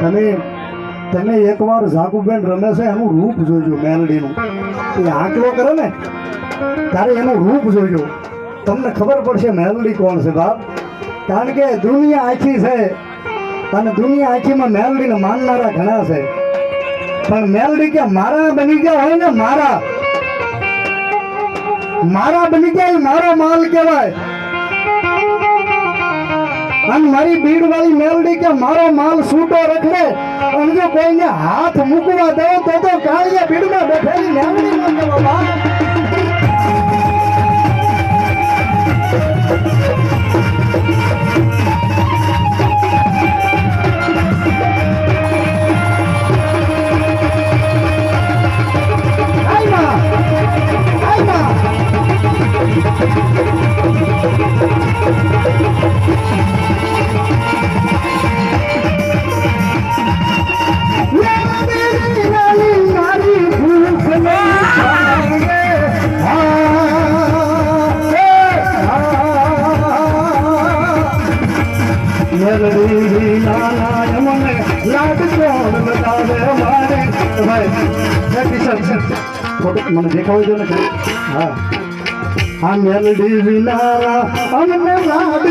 તમે તમે એકવાર ઝાકુબેન રમે છે, એનું રૂપ જોજો મેલડીનું. એ આંકલો કરે ને, ત્યારે એનું રૂપ જોજો. તમને ખબર પડશે મેલડી કોણ છે બાપ. કારણ કે દુનિયા આખી છે, અને દુનિયા આખીમાં મેલડીને માનનારા ઘણા છે. પણ મેલડી કે મારા બની ગયા હોય ને મારા મારા બની ગયા મારો માલ કહેવાય. અને મારી ભીડ વાળી મેલડી કે મારો માલ છૂટો રખડે, અને જો કોઈને હાથ મૂકવા દો તો તો કાળિયા ભીડમાં બેઠેલી મેલડી મેલડી નાના યમને લાડ કોણ બતાવે મારે ભાઈ કિશન ફોટો મને દેખાવ જો ને હા આ મેલડી વિનારા અમને લાડ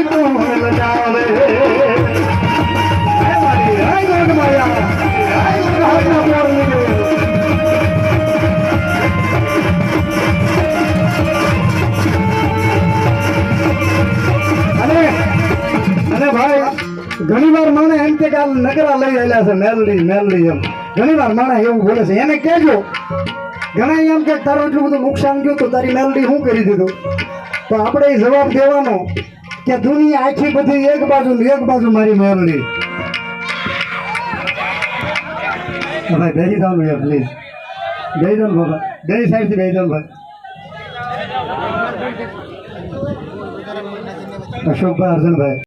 ઘણી વાર મને એમ કે આ નગરા લઈ આવેલા છે મેલડી મેલડી એમ. ઘણી વાર માણસ એવું બોલે છે. એને કહેજો. ઘણા એમ કે તારું એટલું બધું નુકસાન ગયું તો તારી મેલડી શું કરી દીધું? તો આપણે જવાબ દેવાનો કે દુનિયા આખી બધી એક બાજુ એક બાજુ મારી મેલડી. ભાઈ બેસી જાવ યાર પ્લીઝ બેસી જાવ બાબા. બે સાઈડથી બેસી જાવ ભાઈ. અશોકભાઈ, અર્જુનભાઈ.